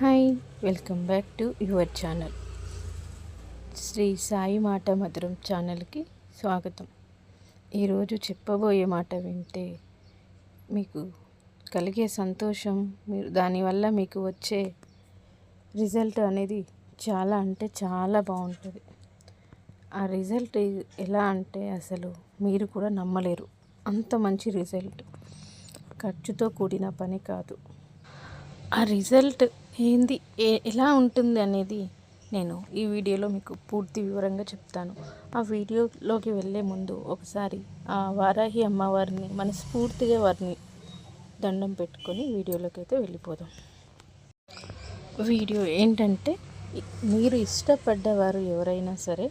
Hi welcome back to your channel. Sri Sai మాట మధురం ఛానల్కి స్వాగతం. ఈరోజు చెప్పబోయే మాట వింటే మీకు కలిగే సంతోషం మీరు దానివల్ల మీకు వచ్చే రిజల్ట్ అనేది చాలా అంటే చాలా బాగుంటుంది. ఆ రిజల్ట్ ఎలా అంటే అసలు మీరు కూడా నమ్మలేరు. అంత మంచి రిజల్ట్. ఖర్చుతో కూడిన పని కాదు. ఆ రిజల్ట్ ఏంది? ఎలా ఉంటుంది అనేది నేను ఈ వీడియోలో మీకు పూర్తి వివరంగా చెప్తాను. ఆ వీడియోలోకి వెళ్ళే ముందు ఒకసారి ఆ వారాహి అమ్మవారిని మనస్ఫూర్తిగా వారిని దండం పెట్టుకొని వీడియోలోకి అయితే వెళ్ళిపోదాం. వీడియో ఏంటంటే మీరు ఇష్టపడ్డవారు ఎవరైనా సరే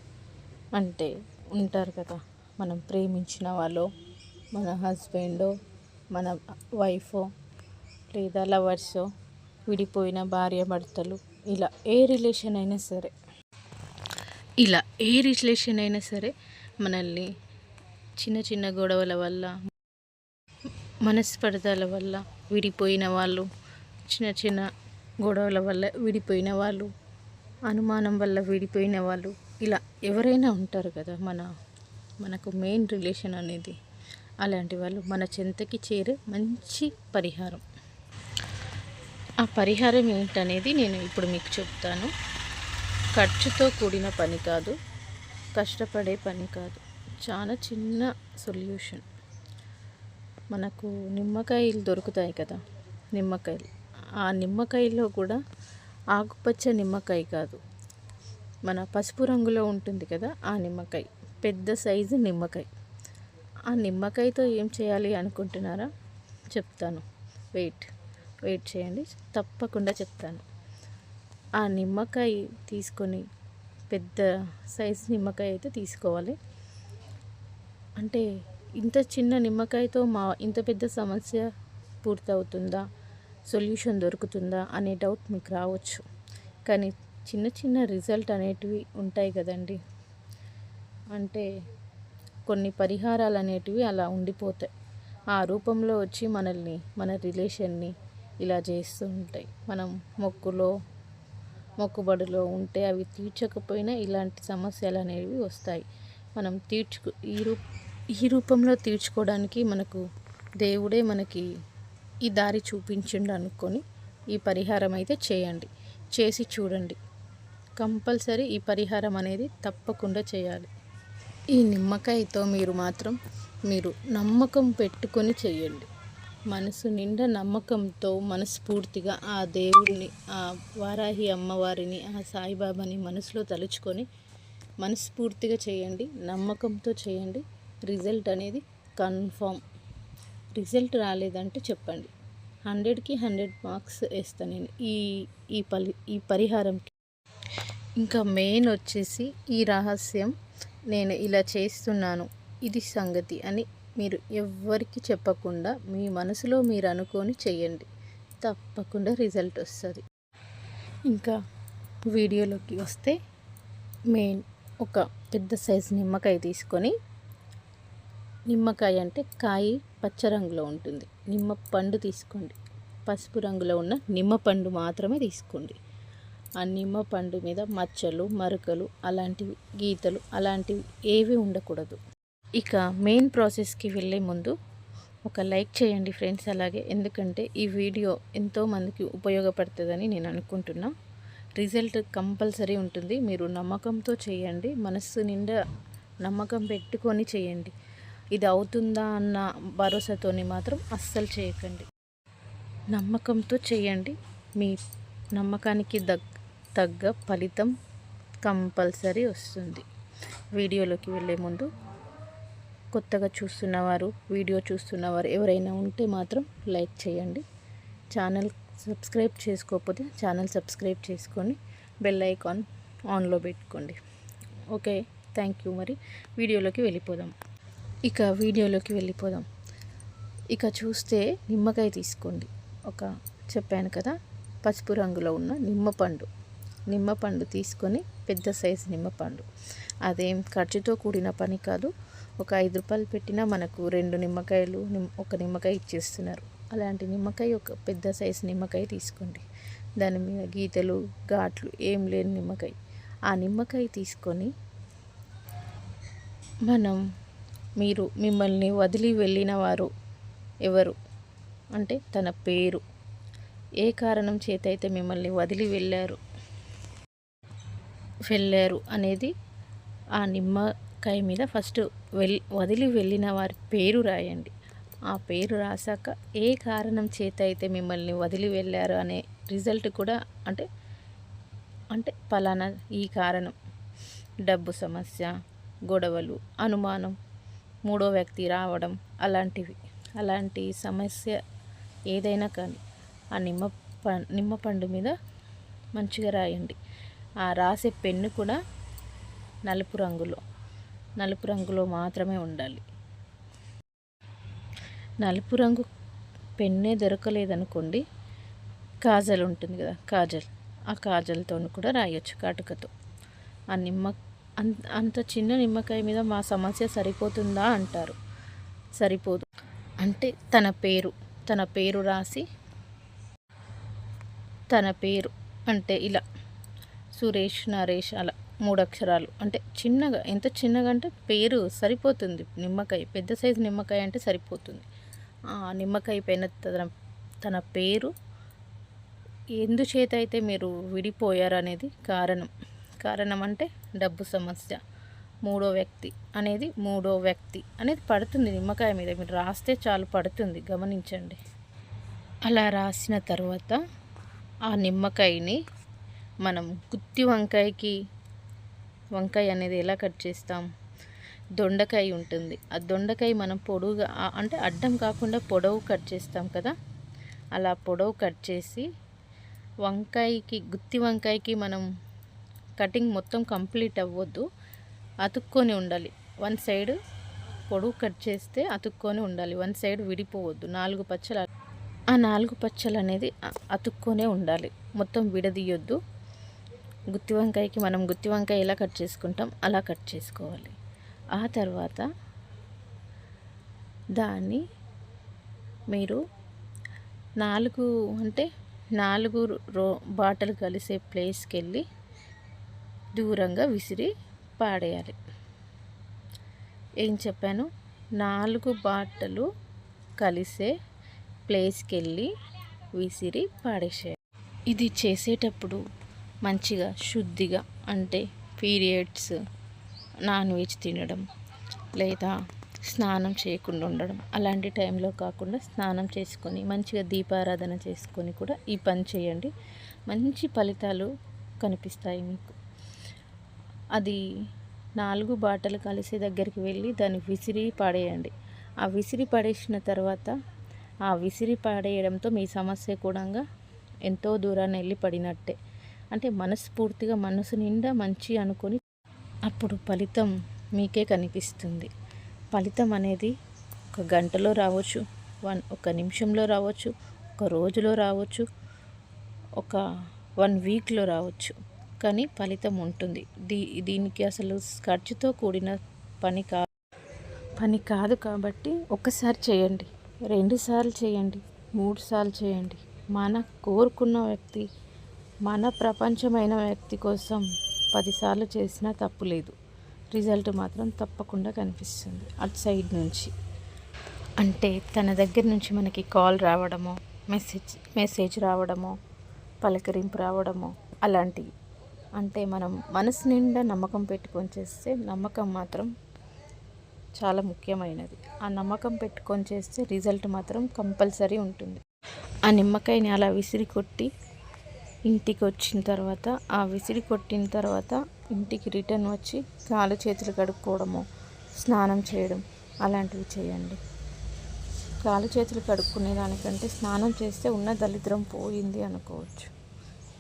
అంటే ఉంటారు కదా మనం ప్రేమించిన వాళ్ళు మన హస్బెండో మన వైఫో లేదా లవర్సో విడిపోయిన భార్య భర్తలు ఇలా ఏ రిలేషన్ అయినా సరే. ఇలా ఏ రిలేషన్ అయినా సరే మనల్ని చిన్న చిన్న గొడవల వల్ల మనస్పర్ధల వల్ల విడిపోయిన వాళ్ళు చిన్న చిన్న గొడవల వల్ల విడిపోయిన వాళ్ళు అనుమానం వల్ల విడిపోయిన వాళ్ళు ఇలా ఎవరైనా ఉంటారు కదా మన మనకు మెయిన్ రిలేషన్ అనేది. అలాంటి వాళ్ళు మన చెంతకి చేరే మంచి పరిహారం. ఆ పరిహారం ఏంటనేది నేను ఇప్పుడు మీకు చెప్తాను. ఖర్చుతో కూడిన పని కాదు కష్టపడే పని కాదు. చాలా చిన్న సొల్యూషన్. మనకు నిమ్మకాయలు దొరుకుతాయి కదా నిమ్మకాయలు. ఆ నిమ్మకాయలో కూడా ఆకుపచ్చ నిమ్మకాయ కాదు. మన పసుపు రంగులో ఉంటుంది కదా ఆ నిమ్మకాయ. పెద్ద సైజు నిమ్మకాయ. ఆ నిమ్మకాయతో ఏం చేయాలి అనుకుంటున్నారా? చెప్తాను. వెయిట్. వెయిట్ చేయండి. తప్పకుండా చెప్తాను. ఆ నిమ్మకాయ తీసుకొని పెద్ద సైజు నిమ్మకాయ అయితే తీసుకోవాలి. అంటే ఇంత చిన్న నిమ్మకాయతో మా ఇంత పెద్ద సమస్య పూర్తవుతుందా? సొల్యూషన్ దొరుకుతుందా? అనే డౌట్ మీకు రావచ్చు. కానీ చిన్న చిన్న రిజల్ట్ అనేటివి ఉంటాయి కదండి. అంటే కొన్ని పరిహారాలు అనేటివి అలా ఉండిపోతాయి. ఆ రూపంలో వచ్చి మనల్ని మన రిలేషన్ని ఇలా చేస్తూ ఉంటాయి. మనం మొక్కులో మొక్కుబడిలో ఉంటే అవి తీర్చకపోయినా ఇలాంటి సమస్యలు అనేవి వస్తాయి. మనం తీర్చుకు ఈ రూ ఈ రూపంలో తీర్చుకోవడానికి మనకు దేవుడే మనకి ఈ దారి చూపించిండు అనుకొని ఈ పరిహారం అయితే చేయండి. చేసి చూడండి. కంపల్సరీ ఈ పరిహారం అనేది తప్పకుండా చేయాలి. ఈ నిమ్మకాయతో మీరు మాత్రం మీరు నమ్మకం పెట్టుకొని చేయండి. మనసు నిండా నమ్మకంతో మనస్ఫూర్తిగా ఆ దేవుడిని ఆ వారాహి అమ్మవారిని ఆ సాయిబాబాని మనసులో తలుచుకొని మనస్ఫూర్తిగా చేయండి నమ్మకంతో చేయండి. రిజల్ట్ అనేది కన్ఫామ్. రిజల్ట్ రాలేదంటే చెప్పండి. హండ్రెడ్కి హండ్రెడ్ మార్క్స్ వేస్తాను నేను ఈ ఈ పలి ఈ పరిహారంకి. ఇంకా మెయిన్ వచ్చేసి ఈ రహస్యం నేను ఇలా చేస్తున్నాను. ఇది సంగతి అని మీరు ఎవ్వరికి చెప్పకుండా మీ మనసులో మీరు అనుకొని చేయండి తప్పకుండా రిజల్ట్ వస్తుంది. ఇంకా వీడియోలోకి వస్తే మెయిన్ ఒక పెద్ద సైజు నిమ్మకాయ తీసుకొని నిమ్మకాయ అంటే కాయ పచ్చ రంగులో ఉంటుంది. నిమ్మ పండు తీసుకోండి. పసుపు రంగులో ఉన్న నిమ్మ పండు మాత్రమే తీసుకోండి. ఆ నిమ్మ పండు మీద మచ్చలు మరకలు అలాంటివి గీతలు అలాంటివి ఏవి ఉండకూడదు. ఇక మెయిన్ ప్రాసెస్కి వెళ్ళే ముందు ఒక లైక్ చేయండి ఫ్రెండ్స్ అలాగే. ఎందుకంటే ఈ వీడియో ఎంతోమందికి ఉపయోగపడుతుందని నేను అనుకుంటున్నా. రిజల్ట్ కంపల్సరీ ఉంటుంది. మీరు నమ్మకంతో చేయండి. మనస్సు నిండా నమ్మకం పెట్టుకొని చేయండి. ఇది అవుతుందా అన్న భరోసాతోని మాత్రం అస్సలు చేయకండి. నమ్మకంతో చేయండి. మీ నమ్మకానికి దగ్ తగ్గ ఫలితం కంపల్సరీ వస్తుంది. వీడియోలోకి వెళ్ళే ముందు కొత్తగా చూస్తున్నవారు వీడియో చూస్తున్నవారు ఎవరైనా ఉంటే మాత్రం లైక్ చేయండి. ఛానల్ సబ్స్క్రైబ్ చేసుకోకపోతే ఛానల్ సబ్స్క్రైబ్ చేసుకొని బెల్ ఐకాన్ ఆన్లో పెట్టుకోండి. ఓకే థ్యాంక్ యూ మరి. వీడియోలోకి వెళ్ళిపోదాం. ఇక వీడియోలోకి వెళ్ళిపోదాం. ఇక చూస్తే నిమ్మకాయ తీసుకోండి. ఒక చెప్పాను కదా పసుపు రంగులో ఉన్న నిమ్మపండు నిమ్మపండు తీసుకొని పెద్ద సైజు నిమ్మపండు అదేం ఖర్చుతో కూడిన పని కాదు ఒక ఐదు రూపాయలు పెట్టినా మనకు రెండు నిమ్మకాయలు ఒక నిమ్మకాయ ఇచ్చేస్తున్నారు. అలాంటి నిమ్మకాయ ఒక పెద్ద సైజు నిమ్మకాయ తీసుకోండి. దాని మీద గీతలు ఘాట్లు ఏం లేని నిమ్మకాయ. ఆ నిమ్మకాయ తీసుకొని మనం మీరు మిమ్మల్ని వదిలి వెళ్ళిన వారు ఎవరు? అంటే తన పేరు. ఏ కారణం చేత అయితే మిమ్మల్ని వదిలి వెళ్ళారు వెళ్ళారు అనేది ఆ నిమ్మకాయ మీద ఫస్ట్ వెల్ వదిలి వెళ్ళిన వారి పేరు రాయండి. ఆ పేరు రాసాక ఏ కారణం చేత అయితే మిమ్మల్ని వదిలి వెళ్ళారు అనే రిజల్ట్ కూడా అంటే అంటే పలానా ఈ కారణం. డబ్బు సమస్య గొడవలు అనుమానం మూడో వ్యక్తి రావడం అలాంటివి. అలాంటి సమస్య ఏదైనా కానీ ఆ నిమ్మ ప నిమ్మ పండు మీద మంచిగా రాయండి. ఆ రాసే పెన్ను కూడా నలుపు రంగులో. నలుపు రంగులో మాత్రమే ఉండాలి. నలుపు రంగు పెన్నే దొరకలేదనుకోండి కాజల్ ఉంటుంది కదా కాజల్. ఆ కాజల్తో కూడా రాయొచ్చు కాటుకతో. ఆ నిమ్మ అంత అంత చిన్న నిమ్మకాయ మీద మా సమస్య సరిపోతుందా అంటారు. సరిపోదు. అంటే తన పేరు తన పేరు రాసి తన పేరు అంటే ఇలా సురేష్ నరేష్ అలా. మూడు అక్షరాలు అంటే చిన్నగా ఎంత చిన్నగా అంటే పేరు సరిపోతుంది. నిమ్మకాయ పెద్ద సైజు నిమ్మకాయ అంటే సరిపోతుంది. ఆ నిమ్మకాయ పైన తన తన పేరు ఎందుచేత అయితే మీరు విడిపోయారు అనేది కారణం. కారణం అంటే డబ్బు సమస్య. మూడో వ్యక్తి అనేది మూడో వ్యక్తి అనేది పడుతుంది నిమ్మకాయ మీద. మీరు రాస్తే చాలు పడుతుంది. గమనించండి. అలా రాసిన తర్వాత ఆ నిమ్మకాయని మనం గుత్తి వంకాయకి వంకాయ అనేది ఎలా కట్ చేస్తాం? దొండకాయ ఉంటుంది. ఆ దొండకాయ మనం పొడవుగా అంటే అడ్డం కాకుండా పొడవు కట్ చేస్తాం కదా? అలా పొడవు కట్ చేసి వంకాయకి గుత్తి వంకాయకి మనం కటింగ్ మొత్తం కంప్లీట్ అవ్వద్దు. అతుక్కొని ఉండాలి. వన్ సైడ్ పొడవు కట్ చేస్తే అతుక్కొని ఉండాలి. వన్ సైడ్ విడిపోవద్దు. నాలుగు పచ్చలు ఆ నాలుగు పచ్చలు అనేది అతుక్కొనే ఉండాలి. మొత్తం విడదీయొద్దు. గుత్తి వంకాయకి మనం గుత్తి వంకాయ ఎలా కట్ చేసుకుంటాం అలా కట్ చేసుకోవాలి. ఆ తర్వాత దాన్ని మీరు నాలుగు అంటే నాలుగు రో బాటలు కలిసే ప్లేస్కి వెళ్ళి దూరంగా విసిరి పాడేయాలి. ఏం చెప్పాను? నాలుగు బాటలు కలిసే ప్లేస్కి వెళ్ళి విసిరి పాడేసేయాలి. ఇది చేసేటప్పుడు మంచిగా శుద్ధిగా అంటే పీరియడ్స్ నాన్ వెజ్ తినడం లేదా స్నానం చేయకుండా ఉండడం. అలాంటి టైంలో కాకుండా స్నానం చేసుకొని మంచిగా దీపారాధన చేసుకొని కూడా ఈ పని చేయండి. మంచి ఫలితాలు కనిపిస్తాయి మీకు. అది నాలుగు బాటలు కలిసే దగ్గరికి వెళ్ళి దాన్ని విసిరి పడేయండి. ఆ విసిరి పడేసిన తర్వాత ఆ విసిరి పడేయడంతో మీ సమస్య కూడా ఎంతో దూరాన్ని వెళ్ళి పడినట్టే. అంటే మనస్ఫూర్తిగా మనసు నిండా మంచి అనుకొని అప్పుడు ఫలితం మీకే కనిపిస్తుంది. ఫలితం అనేది ఒక గంటలో రావచ్చు వన్ ఒక నిమిషంలో రావచ్చు ఒక రోజులో రావచ్చు ఒక వన్ వీక్లో రావచ్చు. కానీ ఫలితం ఉంటుంది. దీ దీనికి అసలు ఖర్చుతో కూడిన పని కా పని కాదు కాబట్టి ఒకసారి చేయండి. రెండుసార్లు చేయండి. మూడు సార్లు చేయండి. మన కోరుకున్న వ్యక్తి మన ప్రపంచమైన వ్యక్తి కోసం పదిసార్లు చేసినా తప్పు లేదు. రిజల్ట్ మాత్రం తప్పకుండా కనిపిస్తుంది. అటు సైడ్ నుంచి. అంటే తన దగ్గర నుంచి మనకి కాల్ రావడమో మెసేజ్ మెసేజ్ రావడమో పలకరింపు రావడమో అలాంటివి. అంటే మనం మనసు నిండా నమ్మకం పెట్టుకొని చేస్తే నమ్మకం మాత్రం చాలా ముఖ్యమైనది. ఆ నమ్మకం పెట్టుకొని చేస్తే రిజల్ట్ మాత్రం కంపల్సరీ ఉంటుంది. ఆ నిమ్మకాయని అలా విసిరి కొట్టి ఇంటికి వచ్చిన తర్వాత ఆ విసిరి కొట్టిన తర్వాత ఇంటికి రిటర్న్ వచ్చి కాలు చేతులు కడుక్కోవడము స్నానం చేయడం అలాంటివి చేయండి. కాలు చేతులు కడుక్కునే దానికంటే స్నానం చేస్తే ఉన్న దరిద్రం పోయింది అనుకోవచ్చు.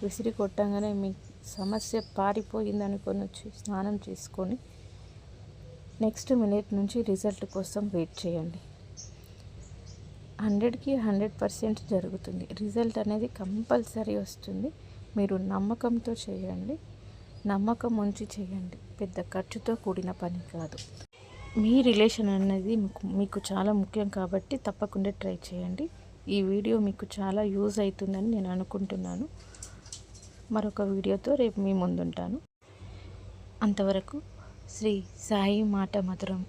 విసిరి కొట్టంగానే మీ సమస్య పారిపోయింది అనుకొని వచ్చి స్నానం చేసుకొని నెక్స్ట్ మినిట్ నుంచి రిజల్ట్ కోసం వెయిట్ చేయండి. హండ్రెడ్కి హండ్రెడ్ పర్సెంట్ జరుగుతుంది. రిజల్ట్ అనేది కంపల్సరీ వస్తుంది. మీరు నమ్మకంతో చేయండి. నమ్మకం ఉంచి చేయండి. పెద్ద ఖర్చుతో కూడిన పని కాదు. మీ రిలేషన్ అనేది మీకు మీకు చాలా ముఖ్యం కాబట్టి తప్పకుండా ట్రై చేయండి. ఈ వీడియో మీకు చాలా యూజ్ అవుతుందని నేను అనుకుంటున్నాను. మరొక వీడియోతో రేపు మీ ముందుంటాను. అంతవరకు శ్రీ సాయి మాట మధురం